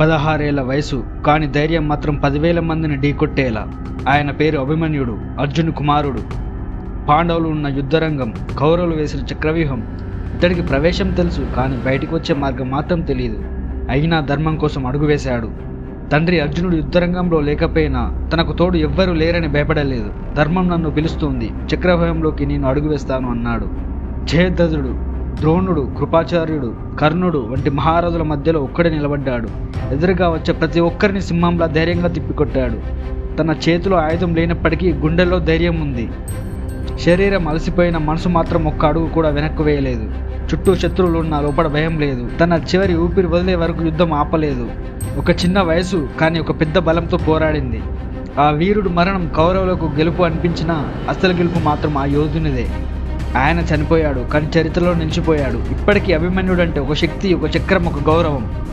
పదహారేళ్ళ వయసు కాని ధైర్యం మాత్రం పదివేల మందిని ఢీకొట్టేలా. ఆయన పేరు అభిమన్యుడు అర్జును కుమారుడు. పాండవులు ఉన్న యుద్ధరంగం కౌరవులు వేసిన చక్రవ్యూహం. ఇతడికి ప్రవేశం తెలుసు కానీ బయటికి వచ్చే మార్గం మాత్రం తెలియదు అయినా ధర్మం కోసం అడుగు వేశాడు. తండ్రి అర్జునుడు యుద్ధరంగంలో లేకపోయినా తనకు తోడు ఎవ్వరూ లేరని భయపడలేదు. ధర్మం నన్ను పిలుస్తుంది. చక్రవ్యూహంలోకి నేను అడుగు వేస్తాను అన్నాడు. జయద్రథుడు ద్రోణుడు కృపాచార్యుడు కర్ణుడు వంటి మహారాజుల మధ్యలో ఒక్కడే నిలబడ్డాడు. ఎదురుగా వచ్చే ప్రతి ఒక్కరిని సింహంలా ధైర్యంగా తిప్పికొట్టాడు. తన చేతిలో ఆయుధం లేనప్పటికీ గుండెల్లో ధైర్యం ఉంది. శరీరం అలసిపోయిన మనసు మాత్రం ఒక్క అడుగు కూడా వెనక్కు వేయలేదు. చుట్టూ శత్రువులు ఉన్న లోపల భయం లేదు. తన చివరి ఊపిరి వదిలే వరకు యుద్ధం ఆపలేదు. ఒక చిన్న వయసు కానీ ఒక పెద్ద బలంతో పోరాడింది. ఆ వీరుడు మరణం కౌరవులకు గెలుపు అనిపించినా అసలు గెలుపు మాత్రం ఆ యోధునిదే. ఆయన చనిపోయాడు కానీ చరిత్రలో నిలిచిపోయాడు. ఇప్పటికీ అభిమన్యుడు అంటే ఒక శక్తి ఒక చక్రం ఒక గౌరవం.